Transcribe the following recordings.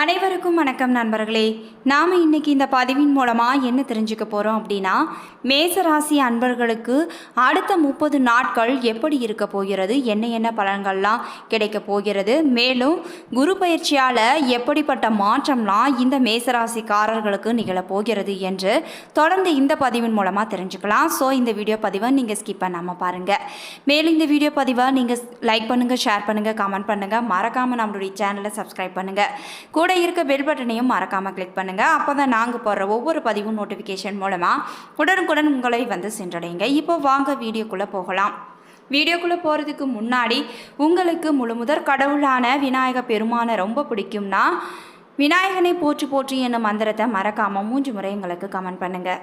அனைவருக்கும் வணக்கம் நண்பர்களே. நாம் இன்னைக்கு இந்த பதிவின் மூலமாக என்ன தெரிஞ்சுக்க போகிறோம் அப்படின்னா மேசராசி அன்பர்களுக்கு அடுத்த முப்பது நாட்கள் எப்படி இருக்க போகிறது என்ன என்ன பலன்கள்லாம் கிடைக்க போகிறது மேலும் குரு பயிற்சியால் எப்படிப்பட்ட மாற்றம்லாம் இந்த மேசராசிக்காரர்களுக்கு நிகழப்போகிறது என்று தொடர்ந்து இந்த பதிவின் மூலமாக தெரிஞ்சுக்கலாம். ஸோ இந்த வீடியோ பதிவை நீங்கள் ஸ்கிப் பண்ணாமல் பாருங்கள் மேலும் இந்த வீடியோ பதிவை நீங்கள் லைக் பண்ணுங்கள் ஷேர் பண்ணுங்கள் கமெண்ட் பண்ணுங்கள் மறக்காமல் நம்மளுடைய சேனலை சப்ஸ்கிரைப் பண்ணுங்கள் கூட இருக்க பெல் பட்டனையும் மறக்காமல் கிளிக் பண்ணுங்கள் அப்போ தான் நாங்கள் போடுற ஒவ்வொரு பதிவும் நோட்டிஃபிகேஷன் மூலமாக உடனுக்குடன் உங்களை வந்து சென்றடையுங்க இப்போ வாங்க வீடியோக்குள்ளே போகலாம். வீடியோக்குள்ளே போகிறதுக்கு முன்னாடி உங்களுக்கு முழு முதற் கடவுளான விநாயக பெருமானை ரொம்ப பிடிக்கும்னா விநாயகனை போற்றி போற்றி என்னும் மந்திரத்தை மறக்காமல் மூன்று முறை எங்களுக்கு கமெண்ட் பண்ணுங்கள்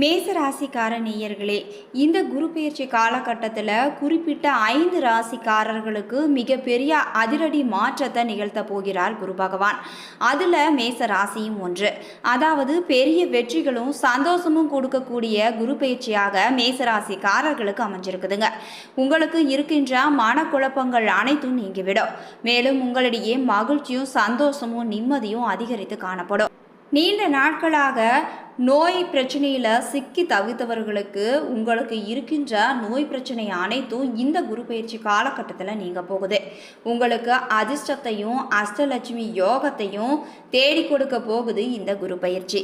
மேச ராசிக்கார நேயர்களே இந்த குரு பெயர்ச்சி காலகட்டத்தில் குறிப்பிட்ட ஐந்து ராசிக்காரர்களுக்கு மிகப்பெரிய அதிரடி மாற்றத்தை நிகழ்த்த போகிறார் குரு பகவான். அதில் மேச ராசியும் ஒன்று. அதாவது பெரிய வெற்றிகளும் சந்தோஷமும் கொடுக்கக்கூடிய குரு பயிற்சியாக மேச ராசிக்காரர்களுக்கு அமைஞ்சிருக்குதுங்க. உங்களுக்கு இருக்கின்ற மனக்குழப்பங்கள் அனைத்தும் நீங்கிவிடும். மேலும் உங்களிடையே மகிழ்ச்சியும் சந்தோஷமும் நிம்மதியும் அதிகரித்து காணப்படும். நீண்ட நாட்களாக நோய் பிரச்சனையில் சிக்கி தவித்தவர்களுக்கு உங்களுக்கு இருக்கின்ற நோய் பிரச்சனை அனைத்தும் இந்த குரு பயிற்சி காலகட்டத்தில் நீங்கள் போகுது. உங்களுக்கு அதிர்ஷ்டத்தையும் அஷ்டலட்சுமி யோகத்தையும் தேடி கொடுக்க போகுது இந்த குரு பயிற்சி.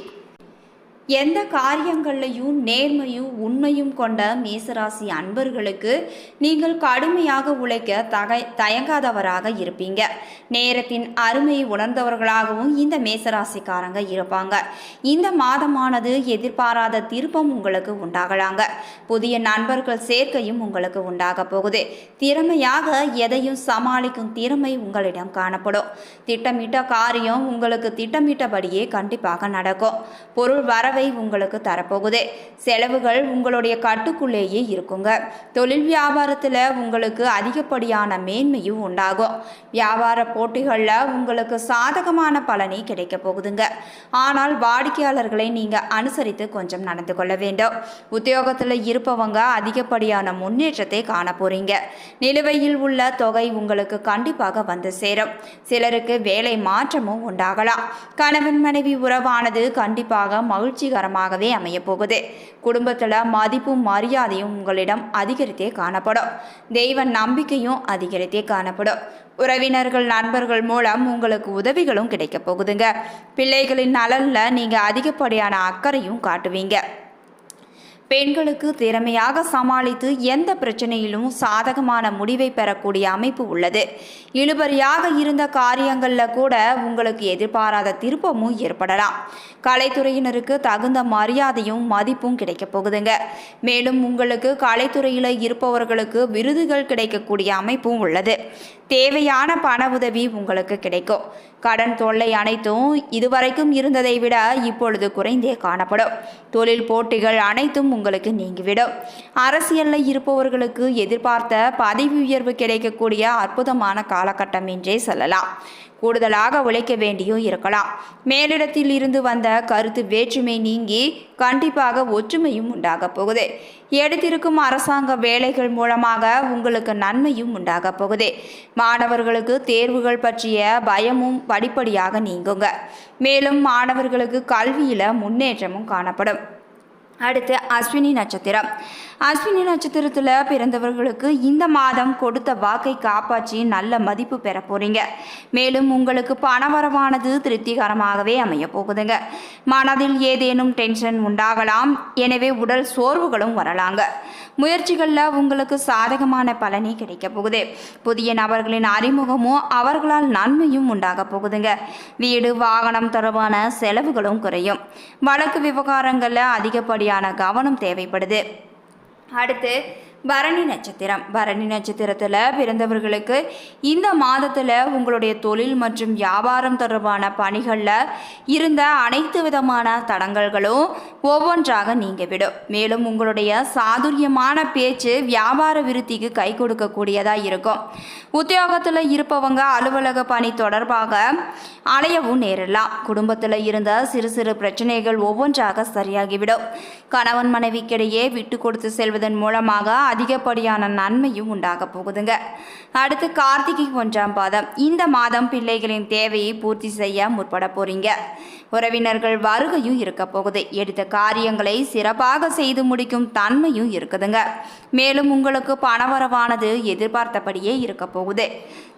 எந்த காரியங்கள்லையும் நேர்மையும் உண்மையும் கொண்ட மேசராசி அன்பர்களுக்கு நீங்கள் கடுமையாக உழைக்க தகை தயங்காதவராக இருப்பீங்க. நேரத்தின் அருமையை உணர்ந்தவர்களாகவும் இந்த மேசராசிக்காரங்க இருப்பாங்க. இந்த மாதமானது எதிர்பாராத திருப்பம் உங்களுக்கு உண்டாகலாங்க. புதிய நண்பர்கள் சேர்க்கையும் உங்களுக்கு உண்டாக போகுது. திறமையாக எதையும் சமாளிக்கும் திறமை உங்களிடம் காணப்படும். திட்டமிட்ட காரியம் உங்களுக்கு திட்டமிட்டபடியே கண்டிப்பாக நடக்கும். பொருள் வர வரவை உங்களுக்கு தரப்போகுது. செலவுகள் உங்களுடைய கட்டுக்குள்ளேயே இருக்குங்க. தொழில் வியாபாரத்தில் உங்களுக்கு அதிகப்படியான மேன்மையும் உண்டாகும். வியாபார போட்டிகளில் உங்களுக்கு சாதகமான பலனை கிடைக்க போகுதுங்க. ஆனால் வாடிக்கையாளர்களை நீங்கள் அனுசரித்து கொஞ்சம் நடந்து கொள்ள வேண்டும். உத்தியோகத்தில் இருப்பவங்க அதிகப்படியான முன்னேற்றத்தை காண போறீங்க. நிலுவையில் உள்ள தொகை உங்களுக்கு கண்டிப்பாக வந்து சேரும். சிலருக்கு வேலை மாற்றமும் உண்டாகலாம். கணவன் மனைவி உறவானது கண்டிப்பாக மகிழ்ச்சி மகிழ்ச்சிகரமாகவே அமையப்போகுது. குடும்பத்தில் மதிப்பும் மரியாதையும் உங்களிடம் அதிகரித்தே காணப்படும். தெய்வ நம்பிக்கையும் அதிகரித்தே காணப்படும். உறவினர்கள் நண்பர்கள் மூலம் உங்களுக்கு உதவிகளும் கிடைக்கப் போகுதுங்க. பிள்ளைகளின் நலனில் நீங்கள் அதிகப்படியான அக்கறையும் காட்டுவீங்க. பெண்களுக்கு திறமையாக சமாளித்து எந்த பிரச்சனையிலும் சாதகமான முடிவை பெறக்கூடிய அமைப்பு உள்ளது. இழுபறியாக இருந்த காரியங்களில் கூட உங்களுக்கு எதிர்பாராத திருப்பமும் ஏற்படலாம். கலைத்துறையினருக்கு தகுந்த மரியாதையும் மதிப்பும் கிடைக்கப் போகுதுங்க. மேலும் உங்களுக்கு கலைத்துறையில் இருப்பவர்களுக்கு விருதுகள் கிடைக்கக்கூடிய அமைப்பும் உள்ளது. தேவையான பண உதவி உங்களுக்கு கிடைக்கும். கடன் தொல்லை அனைத்தும் இதுவரைக்கும் இருந்ததை விட இப்பொழுது குறைந்தே காணப்படும். தொழில் போட்டிகள் அனைத்தும் உங்களுக்கு நீங்கிவிடும். அரசியலில் இருப்பவர்களுக்கு எதிர்பார்த்த பதவி உயர்வு கிடைக்கக்கூடிய அற்புதமான காலகட்டம் என்றே சொல்லலாம். கூடுதலாக உழைக்க வேண்டியும் இருக்கலாம். மேலிடத்தில் இருந்து வந்த கருத்து வேற்றுமை நீங்கி கண்டிப்பாக ஒற்றுமையும் உண்டாக போகுது. எடுத்திருக்கும் அரசாங்க வேலைகள் மூலமாக உங்களுக்கு நன்மையும் உண்டாக போகுது. மாணவர்களுக்கு தேர்வுகள் பற்றிய பயமும் படிப்படியாக நீங்குங்க. மேலும் மாணவர்களுக்கு கல்வியில் முன்னேற்றமும் காணப்படும். அடுத்து அஸ்வினி நட்சத்திரம். அஸ்வினி நட்சத்திரத்தில் பிறந்தவர்களுக்கு இந்த மாதம் கொடுத்த வாக்கை காப்பாற்றி நல்ல மதிப்பு பெற போறீங்க. மேலும் உங்களுக்கு பணவரவானது திருப்திகரமாகவே அமைய போகுதுங்க. மனதில் ஏதேனும் டென்ஷன் உண்டாகலாம். எனவே உடல் சோர்வுகளும் வரலாங்க. முயற்சிகளில் உங்களுக்கு சாதகமான பலனே கிடைக்க போகுது. புதிய நபர்களின் அறிமுகமும் அவர்களால் நன்மையும் உண்டாக போகுதுங்க. வீடு வாகனம் தொடர்பான செலவுகளும் குறையும். வழக்கு விவகாரங்களில் அதிகப்படியான கவனம் தேவைப்படுது. அடுத்து பரணி நட்சத்திரம். பரணி நட்சத்திரத்தில் பிறந்தவர்களுக்கு இந்த மாதத்தில் உங்களுடைய தொழில் மற்றும் வியாபாரம் தொடர்பான பணிகளில் இருந்த அனைத்து விதமான தடங்கல்களும் ஒவ்வொன்றாக நீங்கிவிடும். மேலும் உங்களுடைய சாதுரியமான பேச்சு வியாபார விருத்திக்கு கை கொடுக்கக்கூடியதாக இருக்கும். உத்தியோகத்தில் இருப்பவங்க அலுவலக பணி தொடர்பாக அலையவும் நேரலாம் குடும்பத்தில் இருந்த சிறு சிறு பிரச்சனைகள் ஒவ்வொன்றாக சரியாகிவிடும். கணவன் மனைவிக்கிடையே விட்டு கொடுத்து செல்வதன் மூலமாக அதிகப்படியான நன்மையும் உண்டாக போகுதுங்க. அடுத்து கார்த்திகை ஒன்றாம் பாதம். இந்த மாதம் பிள்ளைகளின் தேவையை பூர்த்தி செய்ய முற்பட போறீங்க. உறவினர்கள் வருகையும் இருக்க போகுது. எடுத்த காரியங்களை சிறப்பாக செய்து முடிக்கும் தன்மையும் இருக்குதுங்க. மேலும் உங்களுக்கு பணவரவானது எதிர்பார்த்தபடியே இருக்க போகுது.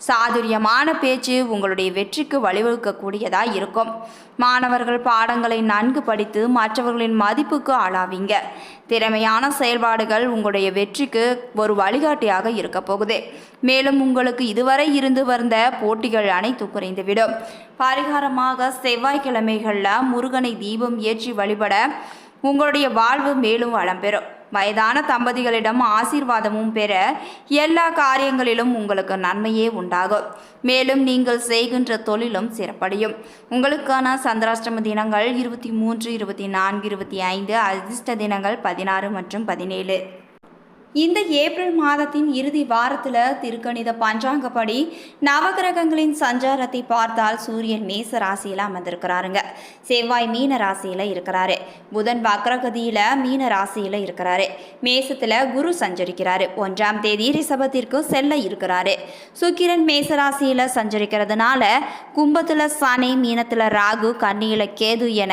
சாதுரியமான பேச்சு உங்களுடைய வெற்றிக்கு வழிவகுக்கக்கூடியதாக இருக்கும். மாணவர்கள் பாடங்களை நன்கு படித்து மற்றவர்களின் மதிப்புக்கு ஆளாவீங்க. திறமையான செயல்பாடுகள் உங்களுடைய வெற்றிக்கு ஒரு வழிகாட்டியாக இருக்க போகுது. மேலும் உங்களுக்கு இதுவரை இருந்து வந்த போட்டிகள் அனைத்து குறைந்துவிடும். பரிகாரமாக செவ்வாய்க்கிழமைகளில் முருகனை தீபம் ஏற்றி வழிபட உங்களுடைய வாழ்வு மேலும் வளம் பெறும் வயதான தம்பதிகளிடம் ஆசீர்வாதமும் பெற எல்லா காரியங்களிலும் உங்களுக்கு நன்மையே உண்டாகும். மேலும் நீங்கள் செய்கின்ற தொழிலும் சிறப்படையும். உங்களுக்கான சந்திராஷ்டம தினங்கள் இருபத்தி மூன்று இருபத்தி நான்கு இருபத்தி ஐந்து அதிர்ஷ்ட தினங்கள் பதினாறு மற்றும் பதினேழு. இந்த ஏப்ரல் மாதத்தின் இறுதி வாரத்தில் திருக்கணித பஞ்சாங்கப்படி நவகிரகங்களின் சஞ்சாரத்தை பார்த்தால் சூரியன் மேச ராசியில் அமர்ந்திருக்கிறாருங்க. செவ்வாய் மீன ராசியில் இருக்கிறாரு. புதன் வக்ரகதியில் மீன ராசியில் இருக்கிறாரு. மேசத்தில் குரு சஞ்சரிக்கிறாரு. ஒன்றாம் தேதி ரிஷபத்திற்கு செல்ல இருக்கிறாரு. சுக்கிரன் மேச ராசியில் சஞ்சரிக்கிறதுனால கும்பத்தில் சனி மீனத்தில் ராகு கன்னியில் கேது என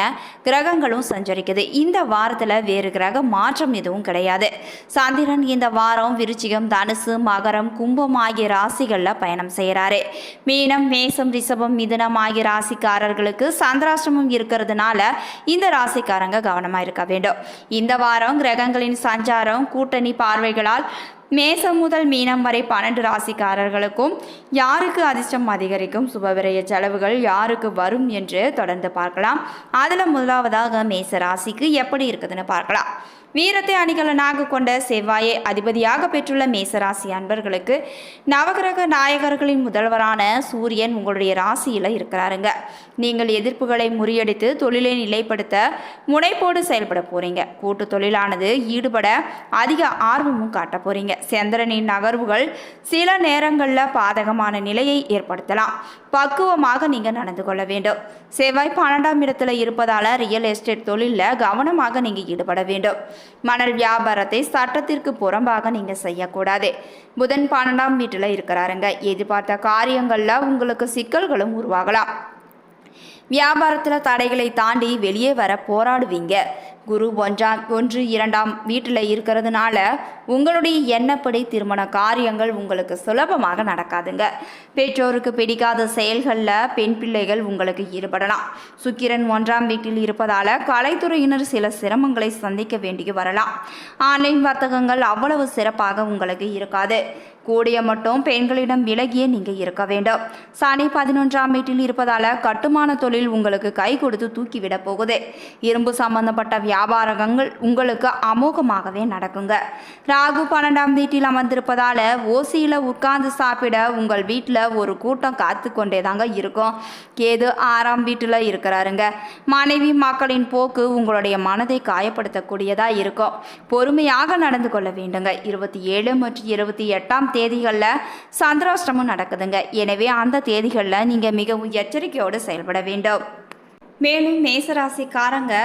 கிரகங்களும் சஞ்சரிக்குது. இந்த வாரத்தில் வேறு கிரக மாற்றம் எதுவும் கிடையாது. சந்திரன் இந்த வாரம் விருச்சிகம் தனுசு மகரம் கும்பம் ஆகிய ராசிகளில் பயணம் செய்கிறாரு மீனம் மேசம் ரிஷபம் மிதுனம் ஆகிய ராசிக்காரர்களுக்கு சந்திராசிரமம் இருக்கிறதுனால இந்த ராசிக்காரங்க கவனமாக இருக்க வேண்டும். இந்த வாரம் கிரகங்களின் சஞ்சாரம் கூட்டணி பார்வைகளால் மேசம் முதல் மீனம் வரை பன்னெண்டு ராசிக்காரர்களுக்கும் யாருக்கு அதிர்ஷ்டம் அதிகரிக்கும் சுபவிரய செலவுகள் யாருக்கு வரும் என்று தொடர்ந்து பார்க்கலாம். அதில் முதலாவதாக மேச ராசிக்கு எப்படி இருக்குதுன்னு பார்க்கலாம். வீரத்தை அணிகலனாக கொண்ட செவ்வாயை அதிபதியாக பெற்றுள்ள மேசராசி அன்பர்களுக்கு நவகிரக நாயகர்களின் முதல்வரான சூரியன் உங்களுடைய ராசியில் இருக்கிறாருங்க. நீங்கள் எதிர்ப்புகளை முறியடித்து தொழிலை நிலைப்படுத்த முனைப்போடு செயல்பட போறீங்க. கூட்டு தொழிலானது ஈடுபட அதிக ஆர்வமும் காட்ட போறீங்க. சந்திரனின் நகர்வுகள் சில நேரங்களில் பாதகமான நிலையை ஏற்படுத்தலாம். பக்குவமாக நீங்கள் நடந்து கொள்ள வேண்டும். செவ்வாய் பன்னெண்டாம் இடத்துல இருப்பதால் ரியல் எஸ்டேட் தொழிலில் கவனமாக நீங்கள் ஈடுபட வேண்டும். மணல் வியாபாரத்தை சட்டத்திற்கு புறம்பாக நீங்கள் செய்யக்கூடாது. புதன் பன்னெண்டாம் வீட்டில் இருக்கிறாருங்க. எதிர்பார்த்த காரியங்களில் உங்களுக்கு சிக்கல்களும் உருவாகலாம். வியாபாரத்தில் தடைகளை தாண்டி வெளியே வர போராடுவீங்க. குரு ஒன்றாம் ஒன்று இரண்டாம் வீட்டில் இருக்கிறதுனால உங்களுடைய எண்ணப்படி திருமண காரியங்கள் உங்களுக்கு சுலபமாக நடக்காதுங்க. பெற்றோருக்கு பிடிக்காத செயல்களில் பெண் பிள்ளைகள் உங்களுக்கு ஈடுபடலாம். சுக்கிரன் ஒன்றாம் வீட்டில் இருப்பதால் கலைத்துறையினர் சில சிரமங்களை சந்திக்க வேண்டி வரலாம். ஆன்லைன் வர்த்தகங்கள் அவ்வளவு சிறப்பாக உங்களுக்கு இருக்காது. கூடிய மட்டும் பெண்களிடம் விலகியே நீங்கள் இருக்க வேண்டும். சனி பதினொன்றாம் வீட்டில் இருப்பதால் கட்டுமான தொழில் உங்களுக்கு கை கொடுத்து தூக்கிவிட போகுது. இரும்பு சம்பந்தப்பட்ட வியாபாரங்கள் உங்களுக்கு அமோகமாகவே நடக்குங்க. ராகு பன்னெண்டாம் வீட்டில் அமர்ந்திருப்பதால் ஓசியில் உட்கார்ந்து சாப்பிட உங்கள் வீட்டில் ஒரு கூட்டம் காத்து கொண்டே தாங்க இருக்கும். கேது ஆறாம் வீட்டில் இருக்கிறாருங்க. மனைவி மக்களின் போக்கு உங்களுடைய மனதை காயப்படுத்தக்கூடியதாக இருக்கும். பொறுமையாக நடந்து கொள்ள வேண்டுங்க. இருபத்தி ஏழு மற்றும் இருபத்தி எட்டாம் தேதி தேதிகளில் சந்திராஷ்டமம் நடக்குதுங்க. எனவே அந்த தேதிகளில் நீங்கள் மிகவும் எச்சரிக்கையோடு செயல்பட வேண்டும். மேலும் மேசராசிக்காரங்க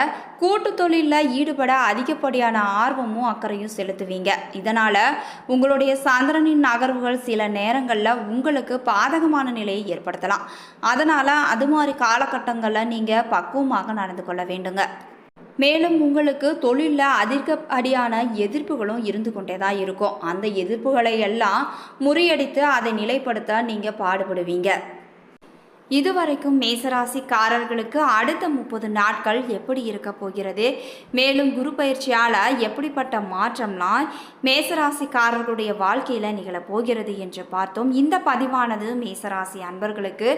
கூட்டு தொழிலில் ஈடுபட அதிகப்படியான ஆர்வமும் அக்கறையும் செலுத்துவீங்க. இதனால் உங்களுடைய சந்திரனின் நகர்வுகள் சில நேரங்களில் உங்களுக்கு பாதகமான நிலையை ஏற்படுத்தலாம். அதனால் அது மாதிரி காலகட்டங்களில் நீங்கள் பக்குவமாக நடந்து கொள்ள வேண்டுங்க. மேலும் உங்களுக்கு தொழிலில் அதிகப்படியான எதிர்ப்புகளும் இருந்து கொண்டே தான் இருக்கும். அந்த எதிர்ப்புகளை எல்லாம் முறியடித்து அதை நிலைப்படுத்த நீங்கள் பாடுபடுவீங்க. இதுவரைக்கும் மேசராசிக்காரர்களுக்கு அடுத்த முப்பது நாட்கள் எப்படி இருக்க போகிறது? மேலும் குரு பயிற்சியால் எப்படிப்பட்ட மாற்றம்லாம் மேசராசிக்காரர்களுடைய வாழ்க்கையில் நிகழப்போகிறது என்று பார்த்தோம். இந்த பதிவானது மேசராசி அன்பர்களுக்கு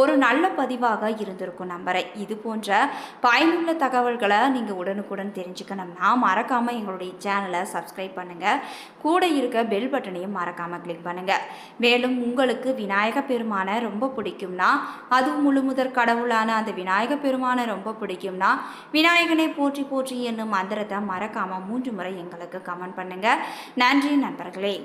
ஒரு நல்ல பதிவாக இருந்திருக்கும் நம்புகிறேன் இது போன்ற பயனுள்ள தகவல்களை நீங்கள் உடனுக்குடன் தெரிஞ்சுக்கணும்னா மறக்காமல் எங்களுடைய சேனலை சப்ஸ்கிரைப் பண்ணுங்கள் கூட இருக்க பெல் பட்டனையும் மறக்காமல் கிளிக் பண்ணுங்கள் மேலும் உங்களுக்கு விநாயக பெருமானை ரொம்ப பிடிக்கும்னா அதுவும் முழுமுதற் கடவுளான அந்த விநாயக பெருமானை ரொம்ப பிடிக்கும்னா விநாயகனை போற்றி போற்றி என்னும் மந்திரத்தை மறக்காமல் மூன்று முறை எங்களுக்கு கமெண்ட் பண்ணுங்கள் நன்றி நண்பர்களே.